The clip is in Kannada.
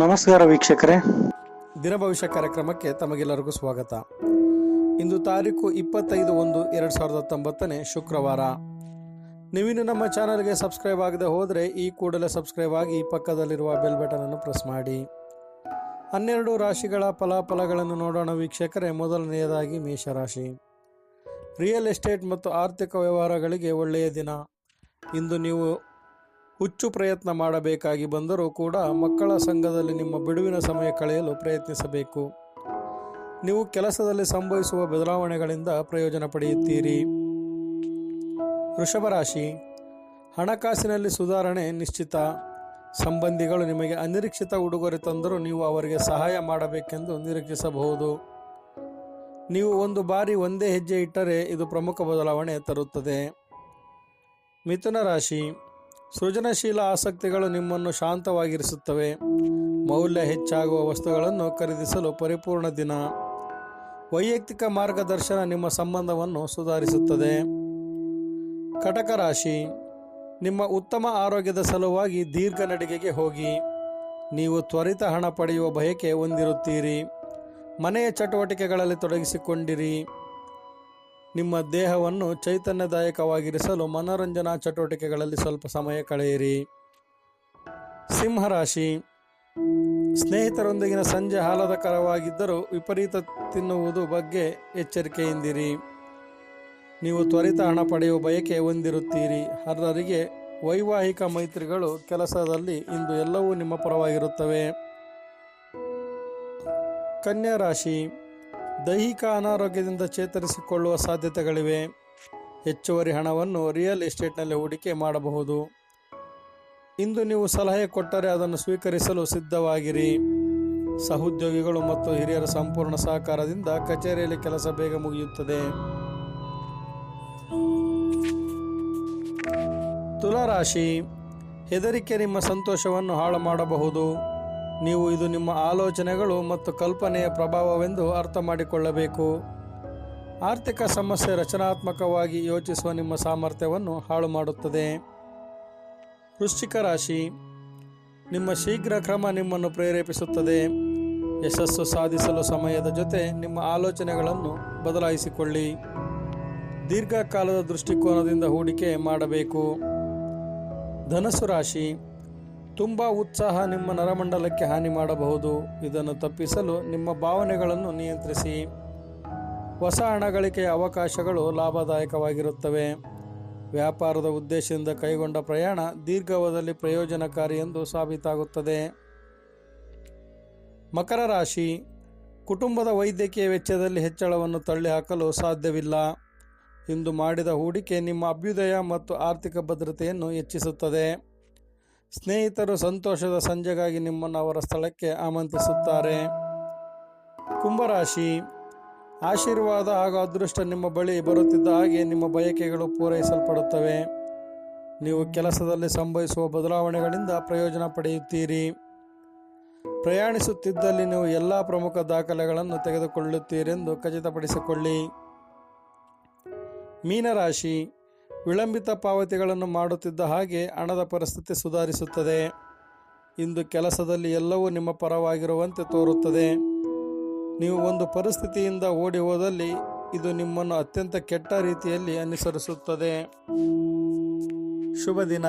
ನಮಸ್ಕಾರ ವೀಕ್ಷಕರೇ. ದಿನ ಭವಿಷ್ಯ ಕಾರ್ಯಕ್ರಮಕ್ಕೆ ತಮಗೆಲ್ಲರಿಗೂ ಸ್ವಾಗತ. ಇಂದು ತಾರೀಕು ಇಪ್ಪತ್ತೈದು ಒಂದು ಎರಡು ಸಾವಿರದ ಹತ್ತೊಂಬತ್ತನೇ ಶುಕ್ರವಾರ. ನೀವಿನ್ನು ನಮ್ಮ ಚಾನಲ್ಗೆ ಸಬ್ಸ್ಕ್ರೈಬ್ ಆಗದೆ ಹೋದರೆ ಈ ಕೂಡಲೇ ಸಬ್ಸ್ಕ್ರೈಬ್ ಆಗಿ ಪಕ್ಕದಲ್ಲಿರುವ ಬೆಲ್ ಬಟನನ್ನು ಪ್ರೆಸ್ ಮಾಡಿ. ಹನ್ನೆರಡು ರಾಶಿಗಳ ಫಲಾಫಲಗಳನ್ನು ನೋಡೋಣ ವೀಕ್ಷಕರೇ. ಮೊದಲನೆಯದಾಗಿ ಮೇಷರಾಶಿ. ರಿಯಲ್ ಎಸ್ಟೇಟ್ ಮತ್ತು ಆರ್ಥಿಕ ವ್ಯವಹಾರಗಳಿಗೆ ಒಳ್ಳೆಯ ದಿನ. ಇಂದು ನೀವು ಹುಚ್ಚು ಪ್ರಯತ್ನ ಮಾಡಬೇಕಾಗಿ ಬಂದರೂ ಕೂಡ ಮಕ್ಕಳ ಸಂಘದಲ್ಲಿ ನಿಮ್ಮ ಬಿಡುವಿನ ಸಮಯ ಕಳೆಯಲು ಪ್ರಯತ್ನಿಸಬೇಕು. ನೀವು ಕೆಲಸದಲ್ಲಿ ಸಂಭವಿಸುವ ಬದಲಾವಣೆಗಳಿಂದ ಪ್ರಯೋಜನ ಪಡೆಯುತ್ತೀರಿ. ವೃಷಭ ರಾಶಿ. ಹಣಕಾಸಿನಲ್ಲಿ ಸುಧಾರಣೆ ನಿಶ್ಚಿತ. ಸಂಬಂಧಿಗಳು ನಿಮಗೆ ಅನಿರೀಕ್ಷಿತ ಉಡುಗೊರೆ ತಂದರೂ ನೀವು ಅವರಿಗೆ ಸಹಾಯ ಮಾಡಬೇಕೆಂದು ನಿರೀಕ್ಷಿಸಬಹುದು. ನೀವು ಒಂದು ಬಾರಿ ಒಂದೇ ಹೆಜ್ಜೆ ಇಟ್ಟರೆ ಇದು ಪ್ರಮುಖ ಬದಲಾವಣೆ ತರುತ್ತದೆ. ಮಿಥುನ ರಾಶಿ. ಸೃಜನಶೀಲ ಆಸಕ್ತಿಗಳು ನಿಮ್ಮನ್ನು ಶಾಂತವಾಗಿರಿಸುತ್ತವೆ. ಮೌಲ್ಯ ಹೆಚ್ಚಾಗುವ ವಸ್ತುಗಳನ್ನು ಖರೀದಿಸಲು ಪರಿಪೂರ್ಣ ದಿನ. ವೈಯಕ್ತಿಕ ಮಾರ್ಗದರ್ಶನ ನಿಮ್ಮ ಸಂಬಂಧವನ್ನು ಸುಧಾರಿಸುತ್ತದೆ. ಕಟಕ ರಾಶಿ. ನಿಮ್ಮ ಉತ್ತಮ ಆರೋಗ್ಯದ ಸಲುವಾಗಿ ದೀರ್ಘ ನಡಿಗೆಗೆ ಹೋಗಿ. ನೀವು ತ್ವರಿತ ಹಣ ಪಡೆಯುವ ಬಯಕೆ ಹೊಂದಿರುತ್ತೀರಿ. ಮನೆಯ ಚಟುವಟಿಕೆಗಳಲ್ಲಿ ತೊಡಗಿಸಿಕೊಂಡಿರಿ. ನಿಮ್ಮ ದೇಹವನ್ನು ಚೈತನ್ಯದಾಯಕವಾಗಿರಿಸಲು ಮನೋರಂಜನಾ ಚಟುವಟಿಕೆಗಳಲ್ಲಿ ಸ್ವಲ್ಪ ಸಮಯ ಕಳೆಯಿರಿ. ಸಿಂಹರಾಶಿ. ಸ್ನೇಹಿತರೊಂದಿಗಿನ ಸಂಜೆ ಆಹ್ಲಾದಕರವಾಗಿದ್ದರೂ ವಿಪರೀತ ತಿನ್ನುವುದು ಬಗ್ಗೆ ಎಚ್ಚರಿಕೆಯಿಂದಿರಿ. ನೀವು ತ್ವರಿತ ಹಣ ಪಡೆಯುವ ಬಯಕೆ ಹೊಂದಿರುತ್ತೀರಿ. ಅದರಿಗೆ ವೈವಾಹಿಕ ಮೈತ್ರಿಗಳು ಕೆಲಸದಲ್ಲಿ ಇಂದು ಎಲ್ಲವೂ ನಿಮ್ಮ ಪರವಾಗಿರುತ್ತವೆ. ಕನ್ಯಾ ರಾಶಿ ದೈಹಿಕ ಅನಾರೋಗ್ಯದಿಂದ ಚೇತರಿಸಿಕೊಳ್ಳುವ ಸಾಧ್ಯತೆಗಳಿವೆ. ಹೆಚ್ಚುವರಿ ಹಣವನ್ನು ರಿಯಲ್ ಎಸ್ಟೇಟ್ನಲ್ಲಿ ಹೂಡಿಕೆ ಮಾಡಬಹುದು. ಇಂದು ನೀವು ಸಲಹೆ ಕೊಟ್ಟರೆ ಅದನ್ನು ಸ್ವೀಕರಿಸಲು ಸಿದ್ಧವಾಗಿರಿ. ಸಹೋದ್ಯೋಗಿಗಳು ಮತ್ತು ಹಿರಿಯರ ಸಂಪೂರ್ಣ ಸಹಕಾರದಿಂದ ಕಚೇರಿಯಲ್ಲಿ ಕೆಲಸ ಬೇಗ ಮುಗಿಯುತ್ತದೆ. ತುಲಾರಾಶಿ, ಹೆದರಿಕೆ ನಿಮ್ಮ ಸಂತೋಷವನ್ನು ಹಾಳು ಮಾಡಬಹುದು. ನೀವು ಇದು ನಿಮ್ಮ ಆಲೋಚನೆಗಳು ಮತ್ತು ಕಲ್ಪನೆಯ ಪ್ರಭಾವವೆಂದು ಅರ್ಥ ಮಾಡಿಕೊಳ್ಳಬೇಕು. ಆರ್ಥಿಕ ಸಮಸ್ಯೆ ರಚನಾತ್ಮಕವಾಗಿ ಯೋಚಿಸುವ ನಿಮ್ಮ ಸಾಮರ್ಥ್ಯವನ್ನು ಹಾಳು ಮಾಡುತ್ತದೆ. ವೃಶ್ಚಿಕ ರಾಶಿ, ನಿಮ್ಮ ಶೀಘ್ರ ಕ್ರಮ ನಿಮ್ಮನ್ನು ಪ್ರೇರೇಪಿಸುತ್ತದೆ. ಯಶಸ್ಸು ಸಾಧಿಸಲು ಸಮಯದ ಜೊತೆ ನಿಮ್ಮ ಆಲೋಚನೆಗಳನ್ನು ಬದಲಾಯಿಸಿಕೊಳ್ಳಿ. ದೀರ್ಘಕಾಲದ ದೃಷ್ಟಿಕೋನದಿಂದ ಹೂಡಿಕೆ ಮಾಡಬೇಕು. ಧನಸ್ಸು ರಾಶಿ ತುಂಬ ಉತ್ಸಾಹ ನಿಮ್ಮ ನರಮಂಡಲಕ್ಕೆ ಹಾನಿ ಮಾಡಬಹುದು. ಇದನ್ನು ತಪ್ಪಿಸಲು ನಿಮ್ಮ ಭಾವನೆಗಳನ್ನು ನಿಯಂತ್ರಿಸಿ. ಹೊಸ ಹಣ ಗಳಿಕೆಯ ಅವಕಾಶಗಳು ಲಾಭದಾಯಕವಾಗಿರುತ್ತವೆ. ವ್ಯಾಪಾರದ ಉದ್ದೇಶದಿಂದ ಕೈಗೊಂಡ ಪ್ರಯಾಣ ದೀರ್ಘಾವಧಿಯಲ್ಲಿ ಪ್ರಯೋಜನಕಾರಿ ಎಂದು ಸಾಬೀತಾಗುತ್ತದೆ. ಮಕರ ರಾಶಿ. ಕುಟುಂಬದ ವೈದ್ಯಕೀಯ ವೆಚ್ಚದಲ್ಲಿ ಹೆಚ್ಚಳವನ್ನು ತಳ್ಳಿಹಾಕಲು ಸಾಧ್ಯವಿಲ್ಲ. ಇಂದು ಮಾಡಿದ ಹೂಡಿಕೆ ನಿಮ್ಮ ಅಭ್ಯುದಯ ಮತ್ತು ಆರ್ಥಿಕ ಭದ್ರತೆಯನ್ನು ಹೆಚ್ಚಿಸುತ್ತದೆ. ಸ್ನೇಹಿತರು ಸಂತೋಷದ ಸಂಜೆಗಾಗಿ ನಿಮ್ಮನ್ನು ಅವರ ಸ್ಥಳಕ್ಕೆ ಆಮಂತ್ರಿಸುತ್ತಾರೆ. ಕುಂಭರಾಶಿ. ಆಶೀರ್ವಾದ ಹಾಗೂ ಅದೃಷ್ಟ ನಿಮ್ಮ ಬಳಿ ಬರುತ್ತಿದ್ದ ಹಾಗೆ ನಿಮ್ಮ ಬಯಕೆಗಳು ಪೂರೈಸಲ್ಪಡುತ್ತವೆ. ನೀವು ಕೆಲಸದಲ್ಲಿ ಸಂಭವಿಸುವ ಬದಲಾವಣೆಗಳಿಂದ ಪ್ರಯೋಜನ ಪಡೆಯುತ್ತೀರಿ. ಪ್ರಯಾಣಿಸುತ್ತಿದ್ದಲ್ಲಿ ನೀವು ಎಲ್ಲ ಪ್ರಮುಖ ದಾಖಲೆಗಳನ್ನು ತೆಗೆದುಕೊಳ್ಳುತ್ತೀರೆಂದು ಖಚಿತಪಡಿಸಿಕೊಳ್ಳಿ. ಮೀನರಾಶಿ. ವಿಳಂಬಿತ ಪಾವತಿಗಳನ್ನು ಮಾಡುತ್ತಿದ್ದ ಹಾಗೆ ಹಣದ ಪರಿಸ್ಥಿತಿ ಸುಧಾರಿಸುತ್ತದೆ. ಇಂದು ಕೆಲಸದಲ್ಲಿ ಎಲ್ಲವೂ ನಿಮ್ಮ ಪರವಾಗಿರುವಂತೆ ತೋರುತ್ತದೆ. ನೀವು ಒಂದು ಪರಿಸ್ಥಿತಿಯಿಂದ ಓಡಿ ಹೋದಲ್ಲಿ ಇದು ನಿಮ್ಮನ್ನು ಅತ್ಯಂತ ಕೆಟ್ಟ ರೀತಿಯಲ್ಲಿ ಅನುಸರಿಸುತ್ತದೆ. ಶುಭ ದಿನ